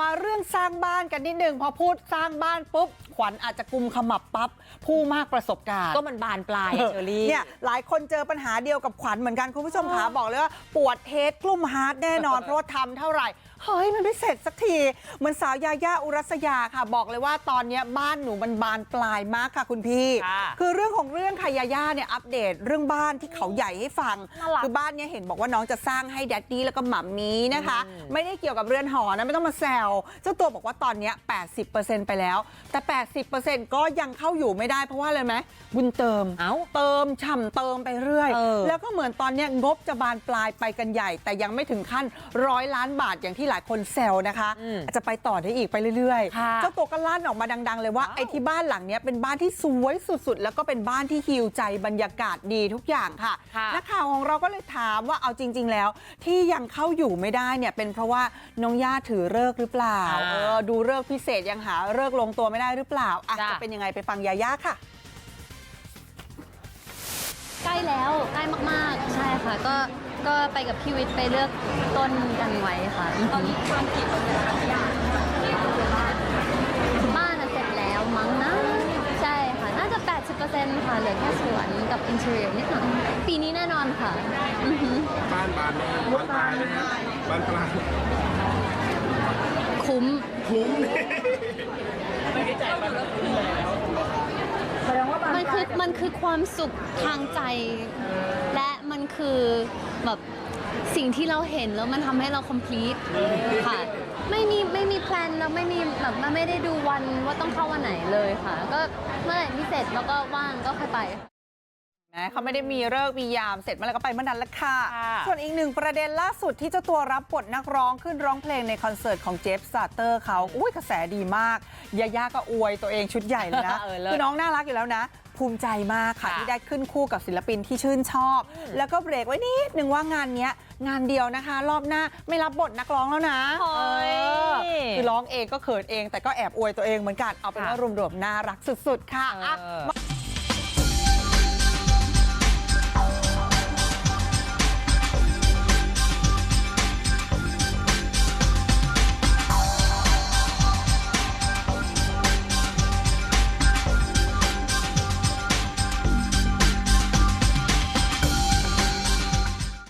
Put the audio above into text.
มาเรื่องสร้างบ้านกันนิดนึงพอพูดสร้างบ้านปุ๊บ ขวัญอาจจะกุมขมับปั๊บผู้มากประสบการณ์ ก็มันบานปลายอะเชอรี่ เนี่ยหลายคนเจอปัญหาเดียวกับขวัญเหมือนกันคุณผู้ชมขาบอกเลยว่าปวดเฮดกลุ่มฮาร์ดแน่นอน เพราะว่าทำเท่าไหร่ เฮ้ย มันไม่เสร็จสักทีเหมือนสาวยาย่าอุรัสยาค่ะ บอกเลยว่าตอนเนี้ยบ้านหนูมันบานปลายมากค่ะคุณพี่ ค่ะ คือเรื่องของเรื่องค่ะยาย่าเนี่ยอัปเดตเรื่องบ้านที่เขาใหญ่ให้ฟัง น่ารัก คือบ้านเนี่ยเห็นบอกว่าน้องจะสร้างให้แดดดี้แล้วก็หมัมมี่นะคะ ไม่ได้เกี่ยวกับเรือนหอนะ ไม่ต้องมาแซวเจ้าตัวบอกว่าตอนเนี้ย80%ไปแล้ว แต่80%ก็ยังเข้าอยู่ไม่ได้เพราะว่าอะไรไหมบุญเติมเอ้าเติมฉ่ำเติมไปเรื่อยเออแล้วก็เหมือนตอนเนี้ยงบจะบานปลายไปกันใหญ่ แต่ยังไม่ถึงขั้นร้อยล้านบาทอย่างที่หลายคนแซวนะคะอืมอาจจะไปต่อได้อีกไปเรื่อยค่ะเจ้าตัวก็ลั่นออกมาดัง ๆ เลยว่าว้าวไอ้ที่บ้านหลังเนี้ยเป็นบ้านที่สวยสุดๆ แล้วก็เป็นบ้านที่ฮิวใจบรรยากาศดีทุกอย่างค่ะค่ะนักข่าวของเราก็เลยถามว่าเอาจริง ๆ แล้ว ที่ยังเข้าอยู่ไม่ได้เนี่ยเป็นเพราะว่าน้องย่าถือเลิกษ์หรือเปล่าอ่าเออดูเลิกษ์พิเศษยังหาเลิกษ์ลงตัวไม่ได้หรือเปล่าอะจ้ะจะเป็นยังไงไปฟังยาย่าค่ะ ใกล้แล้วใกล้มากๆ ใช่ค่ะ ก็ก็ไปกับพี่วิทย์ไปเลือกต้นกันไว้ค่ะตอนนี้ความกี่เปอร์เซ็นต์บ้านอะเสร็จแล้วมั้งนะใช่ค่ะน่าจะ 80%ค่ะเหลือแค่สวนกับอินเทอร์เนียนิดหน่อยปีนี้แน่นอนค่ะอือหือ บ้านบานเลยบ้านปลายเลยฮะบ้านปลายคุ้ม คุ้ม มันคือมันคือความสุขทางใจ และมันคือแบบสิ่งที่เราเห็นแล้วมันทำให้เรา complete ค่ะ ไม่มีไม่มีแพลนแล้วไม่มีแบบมันไม่ได้ดูวันว่าต้องเข้าวันไหนเลยค่ะ ก็เมื่อไหร่ที่เสร็จแล้วก็ว่างก็ค่อยไป เขาไม่ได้มีเลิกษ์มียามเสร็จเมื่อไหรก็ไปเมื่อนั้นละค่ะค่ะ ส่วนอีกหนึ่งประเด็นล่าสุดที่เจ้าตัวรับบทนักร้องขึ้นร้องเพลงในคอนเสิร์ตของเจฟซาเตอร์เขาอุ้ยกระแสดีมากยาย่าก็อวยตัวเองชุดใหญ่เลยนะเออเลิศคือน้องน่ารักอยู่แล้วนะ ภูมิใจมากค่ะค่ะที่ได้ขึ้นคู่กับศิลปินที่ชื่นชอบ แล้วก็เบรกไว้นิดนึงว่างานเนี้ยงานเดียวนะคะ รอบหน้าไม่รับบทนักร้องแล้วนะโอ้ยเออคือร้องเองก็เขินเองแต่ก็แอบอวยตัวเองเหมือนกันเอาเป็นว่ารวมๆน่ารักสุด ๆ ค่ะอะเออ